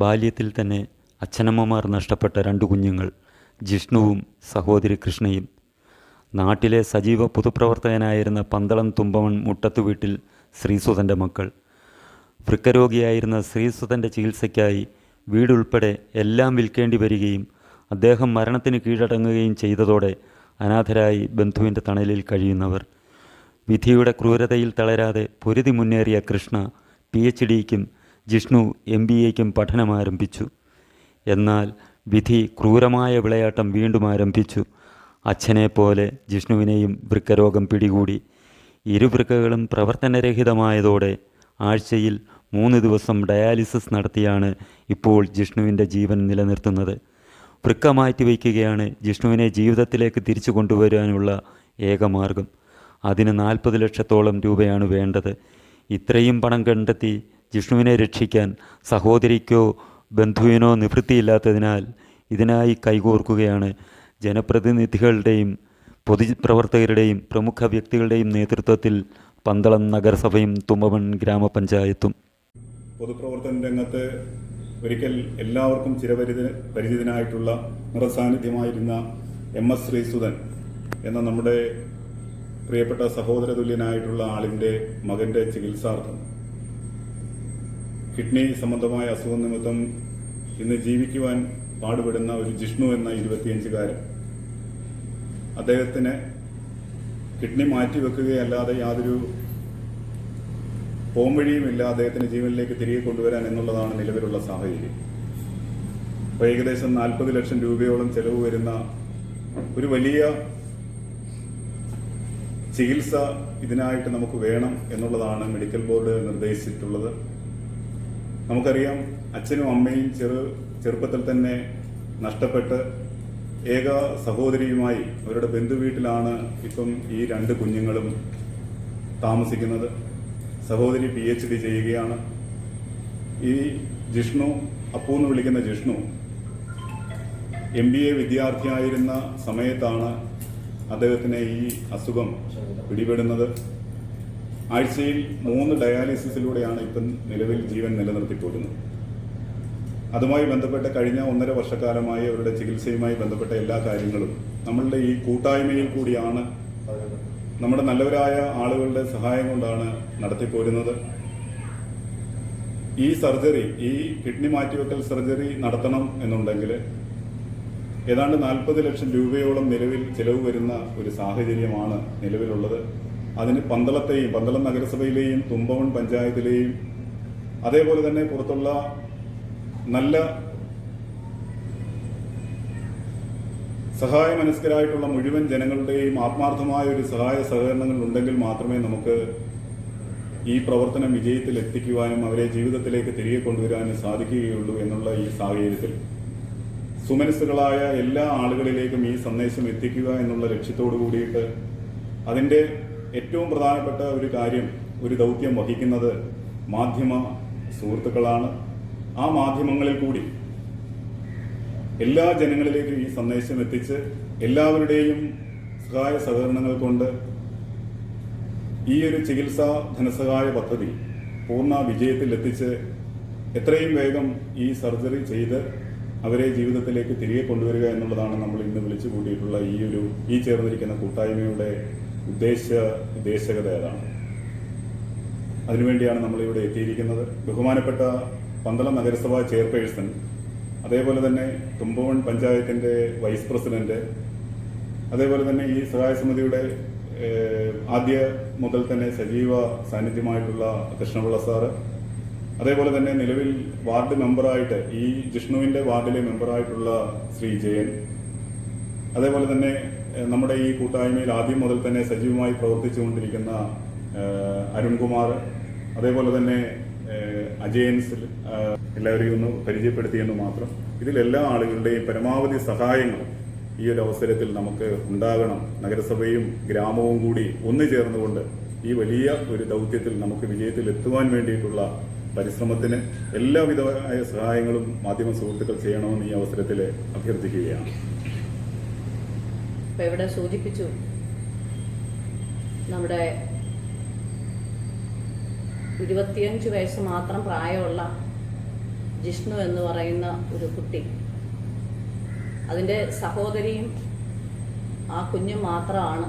ബാല്യത്തിൽ തന്നെ അച്ഛനമ്മമാർ നഷ്ടപ്പെട്ട രണ്ട് കുഞ്ഞുങ്ങൾ ജിഷ്ണുവും സഹോദരി കൃഷ്ണയും. നാട്ടിലെ സജീവ പൊതുപ്രവർത്തകനായിരുന്ന പന്തളം തുമ്പമൺ മുട്ടത്തു വീട്ടിൽ ശ്രീസുതന്റെ മക്കൾ. വൃക്കരോഗിയായിരുന്ന ശ്രീസുതന്റെ ചികിത്സയ്ക്കായി വീടുൾപ്പെടെ എല്ലാം വിൽക്കേണ്ടി വരികയും അദ്ദേഹം മരണത്തിന് കീഴടങ്ങുകയും ചെയ്തതോടെ അനാഥരായി ബന്ധുവിന്റെ തണലിൽ കഴിയുന്നവർ. വിധിയുടെ ക്രൂരതയിൽ തളരാതെ പൊരുതി മുന്നേറിയ കൃഷ്ണ പി എച്ച് ഡിക്കും ജിഷ്ണു എം ബി എക്കും പഠനം ആരംഭിച്ചു. എന്നാൽ വിധി ക്രൂരമായ വിളയാട്ടം വീണ്ടും ആരംഭിച്ചു. അച്ഛനെപ്പോലെ ജിഷ്ണുവിനെയും വൃക്കരോഗം പിടികൂടി. ഇരുവൃക്കകളും പ്രവർത്തനരഹിതമായതോടെ ആഴ്ചയിൽ മൂന്ന് ദിവസം ഡയാലിസിസ് നടത്തിയാണ് ഇപ്പോൾ ജിഷ്ണുവിന്റെ ജീവൻ നിലനിർത്തുന്നത്. വൃക്ക മാറ്റിവെക്കുകയാണ് ജിഷ്ണുവിനെ ജീവിതത്തിലേക്ക് തിരിച്ചു കൊണ്ടുവരാനുള്ള ഏക മാർഗം. അതിന് നാൽപ്പത് ലക്ഷത്തോളം രൂപയാണ് വേണ്ടത്. ഇത്രയും പണം കണ്ടെത്തി ജിഷ്ണുവിനെ രക്ഷിക്കാൻ സഹോദരിക്കോ ബന്ധുവിനോ നിവൃത്തിയില്ലാത്തതിനാൽ ഇതിനായി കൈകോർക്കുകയാണ്. ജനപ്രതിനിധികളുടെയും പൊതുപ്രവർത്തകരുടെയും പ്രമുഖ വ്യക്തികളുടെയും നേതൃത്വത്തിൽ പന്തളം നഗരസഭയും തുമ്പമൺ ഗ്രാമപഞ്ചായത്തും. പൊതുപ്രവർത്തന രംഗത്ത് ഒരിക്കൽ എല്ലാവർക്കും ചിരപരിചി പരിചിതനായിട്ടുള്ള നിറസാന്നിധ്യമായിരുന്ന എം എസ് ശ്രീസുധൻ എന്ന നമ്മുടെ പ്രിയപ്പെട്ട സഹോദര തുല്യനായിട്ടുള്ള ആളിന്റെ മകന്റെ ചികിത്സാർത്ഥം കിഡ്നി സംബന്ധമായ അസുഖം നിമിത്തം ഇന്ന് ജീവിക്കുവാൻ പാടുപെടുന്ന ഒരു ജിഷ്ണു എന്ന ഇരുപത്തിയഞ്ചുകാരൻ. അദ്ദേഹത്തിന് കിഡ്നി മാറ്റിവെക്കുകയല്ലാതെ യാതൊരു പോംവഴിയുമില്ല അദ്ദേഹത്തിന് ജീവനിലേക്ക് തിരികെ കൊണ്ടുവരാൻ എന്നുള്ളതാണ് നിലവിലുള്ള സാഹചര്യം. അപ്പോൾ ഏകദേശം നാൽപ്പത് ലക്ഷം രൂപയോളം ചെലവ് വരുന്ന ഒരു വലിയ ചികിത്സ ഇതിനായിട്ട് നമുക്ക് വേണം എന്നുള്ളതാണ് മെഡിക്കൽ ബോർഡ് നിർദ്ദേശിച്ചിട്ടുള്ളത്. നമുക്കറിയാം അച്ഛനും അമ്മയും ചെറു ചെറുപ്പത്തിൽ തന്നെ നഷ്ടപ്പെട്ട് ഏക സഹോദരിയുമായി അവരുടെ ബന്ധു വീട്ടിലാണ് ഇപ്പം ഈ രണ്ട് കുഞ്ഞുങ്ങളും താമസിക്കുന്നത്. സഹോദരി പി എച്ച് ഡി ചെയ്യുകയാണ്. ഈ ജിഷ്ണു അപ്പു എന്ന് വിളിക്കുന്ന ജിഷ്ണു എം ബി എ വിദ്യാർത്ഥിയായിരുന്ന സമയത്താണ് അദ്ദേഹത്തിന് ഈ അസുഖം പിടിപെടുന്നത്. ആഴ്ചയിൽ മൂന്ന് ഡയാലിസിസിലൂടെയാണ് ഇപ്പം നിലവിൽ ജീവൻ നിലനിർത്തിപ്പോരുന്നത് അതുമായി ബന്ധപ്പെട്ട കഴിഞ്ഞ ഒന്നര വർഷക്കാലമായി അവരുടെ ചികിത്സയുമായി ബന്ധപ്പെട്ട എല്ലാ കാര്യങ്ങളും നമ്മളുടെ ഈ കൂട്ടായ്മയിൽ കൂടിയാണ് നമ്മുടെ നല്ലവരായ ആളുകളുടെ സഹായം കൊണ്ടാണ് നടത്തിപ്പോരുന്നത് ഈ സർജറി ഈ കിഡ്നി മാറ്റിവെക്കൽ സർജറി നടത്തണം എന്നുണ്ടെങ്കിൽ ഏതാണ്ട് നാൽപ്പത് ലക്ഷം രൂപയോളം നിലവിൽ ചിലവ് വരുന്ന ഒരു സാഹചര്യമാണ് നിലവിലുള്ളത്. അതിന് പന്തളത്തെയും പന്തളം നഗരസഭയിലെയും തുമ്പവൺ പഞ്ചായത്തിലെയും അതേപോലെ തന്നെ പുറത്തുള്ള നല്ല സഹായമനസ്കരായിട്ടുള്ള മുഴുവൻ ജനങ്ങളുടെയും ആത്മാർത്ഥമായ ഒരു സഹായ സഹകരണങ്ങൾ ഉണ്ടെങ്കിൽ മാത്രമേ നമുക്ക് ഈ പ്രവർത്തനം വിജയത്തിൽ എത്തിക്കുവാനും അവരെ ജീവിതത്തിലേക്ക് തിരികെ കൊണ്ടുവരാനും സാധിക്കുകയുള്ളൂ എന്നുള്ള ഈ സാഹചര്യത്തിൽ സുമനസ്സുകളായ എല്ലാ ആളുകളിലേക്കും ഈ സന്ദേശം എത്തിക്കുക എന്നുള്ള ലക്ഷ്യത്തോടു കൂടിയിട്ട് അതിന്റെ ഏറ്റവും പ്രധാനപ്പെട്ട ഒരു കാര്യം ഒരു ദൗത്യം വഹിക്കുന്നത് മാധ്യമ സുഹൃത്തുക്കളാണ്. ആ മാധ്യമങ്ങളിൽ കൂടി എല്ലാ ജനങ്ങളിലേക്കും ഈ സന്ദേശം എത്തിച്ച് എല്ലാവരുടെയും സഹായ സഹകരണങ്ങൾ കൊണ്ട് ഈ ഒരു ചികിത്സാ ധനസഹായ പദ്ധതി പൂർണ വിജയത്തിൽ എത്തിച്ച് എത്രയും വേഗം ഈ സർജറി ചെയ്ത് അവരെ ജീവിതത്തിലേക്ക് തിരികെ കൊണ്ടുവരിക എന്നുള്ളതാണ് നമ്മൾ ഇന്ന് വിളിച്ചു കൂട്ടിയിട്ടുള്ള ഈ ഒരു ഈ ചേർന്നിരിക്കുന്ന കൂട്ടായ്മയുടെ ഉദ്ദേശ ഉദ്ദേശകത ഏതാണ് അതിനുവേണ്ടിയാണ് നമ്മളിവിടെ എത്തിയിരിക്കുന്നത്. ബഹുമാനപ്പെട്ട പന്തളം നഗരസഭാ ചെയർപേഴ്സൺ അതേപോലെ തന്നെ തുമ്പവൺ പഞ്ചായത്തിന്റെ വൈസ് പ്രസിഡന്റ് അതേപോലെ തന്നെ ഈ സഹായ സമിതിയുടെ ആദ്യ മുതൽ തന്നെ സജീവ സാന്നിധ്യമായിട്ടുള്ള കൃഷ്ണപിള്ള സാറ് അതേപോലെ തന്നെ നിലവിൽ വാർഡ് മെമ്പറായിട്ട് ഈ ജിഷ്ണുവിന്റെ വാർഡിലെ മെമ്പറായിട്ടുള്ള ശ്രീ ജയൻ അതേപോലെ തന്നെ നമ്മുടെ ഈ കൂട്ടായ്മയിൽ ആദ്യം മുതൽ തന്നെ സജീവമായി പ്രവർത്തിച്ചുകൊണ്ടിരിക്കുന്ന കൊണ്ടിരിക്കുന്ന അരുൺകുമാർ അതേപോലെ തന്നെ അജയൻസിൽ എല്ലാവരെയും ഒന്ന് പരിചയപ്പെടുത്തിയെന്ന് മാത്രം ഇതിലെല്ലാ ആളുകളുടെയും പരമാവധി സഹായങ്ങൾ ഈ ഒരു അവസരത്തിൽ നമുക്ക് ഉണ്ടാകണം. നഗരസഭയും ഗ്രാമവും കൂടി ഒന്നു ചേർന്നുകൊണ്ട് ഈ വലിയ ഒരു ദൗത്യത്തിൽ നമുക്ക് വിജയത്തിൽ എത്തുവാൻ വേണ്ടിയിട്ടുള്ള പരിശ്രമത്തിന് എല്ലാവിധമായ സഹായങ്ങളും മാധ്യമ സുഹൃത്തുക്കൾ ചെയ്യണമെന്ന് ഈ അവസരത്തിൽ അഭ്യർത്ഥിക്കുകയാണ്. ഇപ്പൊ ഇവിടെ സൂചിപ്പിച്ചു? നമ്മുടെ ഇരുപത്തിയഞ്ച് വയസ്സ് മാത്രം പ്രായമുള്ള ജിഷ്ണു എന്ന് പറയുന്ന ഒരു കുട്ടി. അതിന്റെ സഹോദരിയും ആ കുഞ്ഞും മാത്രമാണ്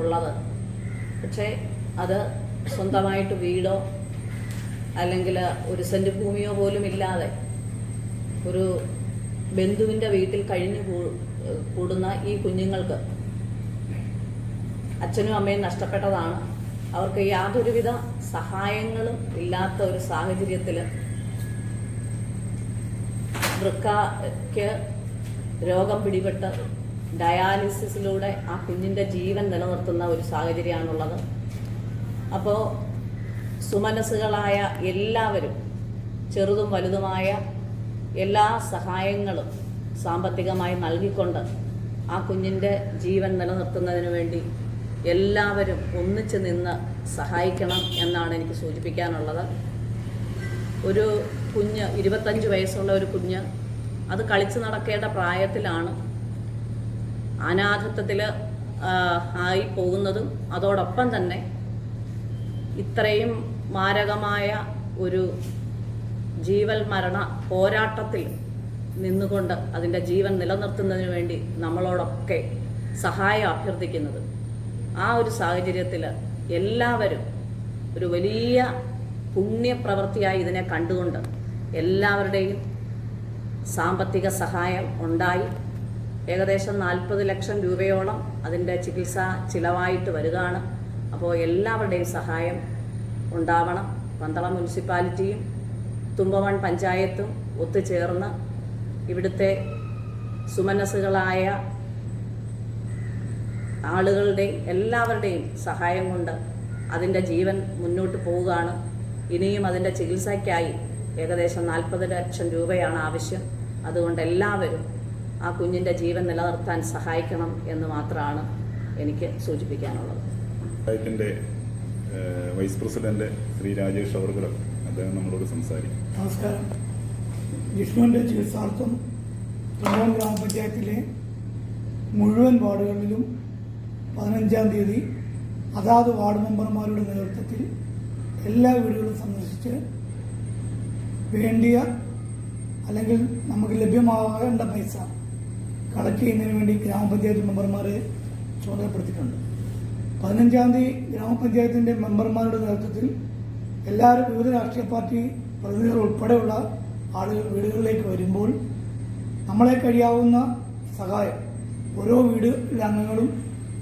ഉള്ളത്. പക്ഷേ അത് സ്വന്തമായിട്ട് വീടോ അല്ലെങ്കിൽ ഒരു സെന്റ് ഭൂമിയോ പോലും ഇല്ലാതെ ഒരു ബന്ധുവിന്റെ വീട്ടിൽ കഴിഞ്ഞു കൂടുന്ന ഈ കുഞ്ഞുങ്ങൾക്ക്. അച്ഛനും അമ്മയും നഷ്ടപ്പെട്ടതാണ്. അവർക്ക് യാതൊരുവിധ സഹായങ്ങളും ഇല്ലാത്ത ഒരു സാഹചര്യത്തിൽ വൃക്കയ്ക്ക് രോഗം പിടിപെട്ട് ഡയാലിസിസിലൂടെ ആ കുഞ്ഞിന്റെ ജീവൻ നിലനിർത്തുന്ന ഒരു സാഹചര്യമാണുള്ളത്. അപ്പോൾ സുമനസ്സുകളായ എല്ലാവരും ചെറുതും വലുതുമായ എല്ലാ സഹായങ്ങളും സാമ്പത്തികമായി നൽകിക്കൊണ്ട് ആ കുഞ്ഞിന്റെ ജീവൻ നിലനിർത്തുന്നതിന് വേണ്ടി എല്ലാവരും ഒന്നിച്ച് നിന്ന് സഹായിക്കണം എന്നാണ് എനിക്ക് സൂചിപ്പിക്കാനുള്ളത്. ഒരു കുഞ്ഞ് ഇരുപത്തഞ്ച് വയസ്സുള്ള ഒരു കുഞ്ഞ് അത് കളിച്ച് നടക്കേണ്ട പ്രായത്തിലാണ് അനാഥത്വത്തിൽ ആയി പോകുന്നതും അതോടൊപ്പം തന്നെ ഇത്രയും മാരകമായ ഒരു ജീവൽ മരണ പോരാട്ടത്തിൽ നിന്നുകൊണ്ട് അതിന്റെ ജീവൻ നിലനിർത്തുന്നതിന് വേണ്ടി നമ്മളോടൊക്കെ സഹായം അഭ്യർത്ഥിക്കുന്നത്. ആ ഒരു സാഹചര്യത്തിൽ എല്ലാവരും ഒരു വലിയ പുണ്യപ്രവൃത്തിയായി ഇതിനെ കണ്ടുകൊണ്ട് എല്ലാവരുടെയും സാമ്പത്തിക സഹായം ഉണ്ടായി. ഏകദേശം നാൽപ്പത് ലക്ഷം രൂപയോളം അതിന്റെ ചികിത്സ ചിലവായിട്ട് വരികയാണ്. അപ്പോൾ എല്ലാവരുടെയും സഹായം ഉണ്ടാവണം. പന്തളം മുനിസിപ്പാലിറ്റിയും തുമ്പവൺ പഞ്ചായത്തും ഒത്തുചേർന്ന് ഇവിടുത്തെ സുമനസ്സുകളായ ആളുകളുടെയും എല്ലാവരുടെയും സഹായം കൊണ്ട് അതിന്റെ ജീവൻ മുന്നോട്ട് പോവുകയാണ്. ഇനിയും അതിന്റെ ചികിത്സയ്ക്കായി ഏകദേശം നാൽപ്പത് ലക്ഷം രൂപയാണ് ആവശ്യം. അതുകൊണ്ട് എല്ലാവരും ആ കുഞ്ഞിന്റെ ജീവൻ നിലനിർത്താൻ സഹായിക്കണം എന്ന് മാത്രമാണ് എനിക്ക് സൂചിപ്പിക്കാനുള്ളത്. പഞ്ചായത്തിന്റെ വൈസ് പ്രസിഡന്റ് ശ്രീ രാജേഷ് അവർക്കുലം അദ്ദേഹം നമ്മളോട് സംസാരിക്കും. നമസ്കാരം. ജിഷ്ണുവിന്റെ ചികിത്സാർത്ഥം തുമ്പം ഗ്രാമപഞ്ചായത്തിലെ മുഴുവൻ വാർഡുകളിലും പതിനഞ്ചാം തീയതി അതാത് വാർഡ് മെമ്പർമാരുടെ നേതൃത്വത്തിൽ എല്ലാ വീടുകളും സന്ദർശിച്ച് വേണ്ടിയ അല്ലെങ്കിൽ നമുക്ക് ലഭ്യമാകേണ്ട പൈസ കളക്ട് ചെയ്യുന്നതിന് വേണ്ടി ഗ്രാമപഞ്ചായത്ത് മെമ്പർമാരെ ചുമതലപ്പെടുത്തിയിട്ടുണ്ട്. പതിനഞ്ചാം തീയതി ഗ്രാമപഞ്ചായത്തിന്റെ മെമ്പർമാരുടെ നേതൃത്വത്തിൽ എല്ലാവരും വിവിധ രാഷ്ട്രീയ പാർട്ടി പ്രതിനിധികൾ ഉൾപ്പെടെയുള്ള ആളുകൾ വീടുകളിലേക്ക് വരുമ്പോൾ നമ്മളെ കഴിയാവുന്ന സഹായം. ഓരോ വീടിലെ അംഗങ്ങളും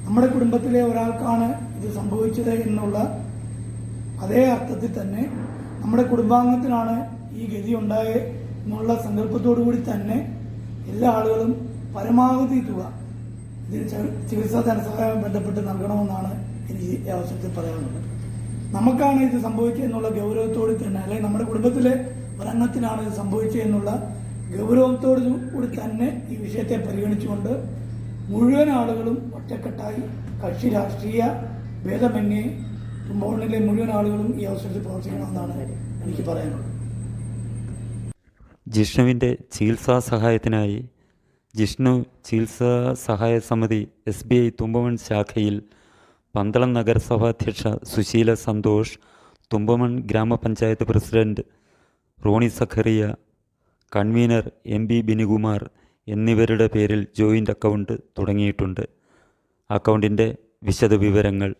നമ്മുടെ കുടുംബത്തിലെ ഒരാൾക്കാണ് ഇത് സംഭവിച്ചത് എന്നുള്ള അതേ അർത്ഥത്തിൽ തന്നെ നമ്മുടെ കുടുംബാംഗത്തിനാണ് ഈ ഗതി ഉണ്ടായത് എന്നുള്ള സങ്കല്പത്തോടു കൂടി തന്നെ എല്ലാ ആളുകളും പരമാവധി തുക ഇതിന് ചികിത്സാ ധനസഹായം ബന്ധപ്പെട്ട് നൽകണമെന്നാണ് എനിക്ക് ഈ അവസരത്തിൽ പറയാനുള്ളത്. നമുക്കാണ് ഇത് സംഭവിക്കുക എന്നുള്ള ഗൗരവത്തോട് തന്നെ അല്ലെങ്കിൽ നമ്മുടെ കുടുംബത്തിലെ ഒരംഗത്തിനാണ് ഇത് സംഭവിച്ചതെന്നുള്ള ഗൗരവത്തോടു കൂടി തന്നെ ഈ വിഷയത്തെ പരിഗണിച്ചുകൊണ്ട് മുഴുവൻ ആളുകളും ഒറ്റക്കെട്ടായി കക്ഷി രാഷ്ട്രീയ ഭേദമന്യേ തുമ്പോണിലെ മുഴുവൻ ആളുകളും ഈ അവസരത്തിൽ പ്രവർത്തിക്കണമെന്നാണ് എനിക്ക് പറയാനുള്ളത്. ജിഷ്ണുവിന്റെ ചികിത്സാ സഹായത്തിനായി ജിഷ്ണു ചികിത്സാ സഹായ സമിതി എസ് ബി ഐ തുമ്പമൺ ശാഖയിൽ പന്തളം നഗരസഭാധ്യക്ഷ സുശീല സന്തോഷ് തുമ്പമൺ ഗ്രാമപഞ്ചായത്ത് president Roni Zachariah convener M B Binikumar എന്നിവരുടെ പേരിൽ ജോയിന്റ് അക്കൗണ്ട് തുടങ്ങിയിട്ടുണ്ട്. അക്കൗണ്ടിന്റെ വിശദവിവരങ്ങൾ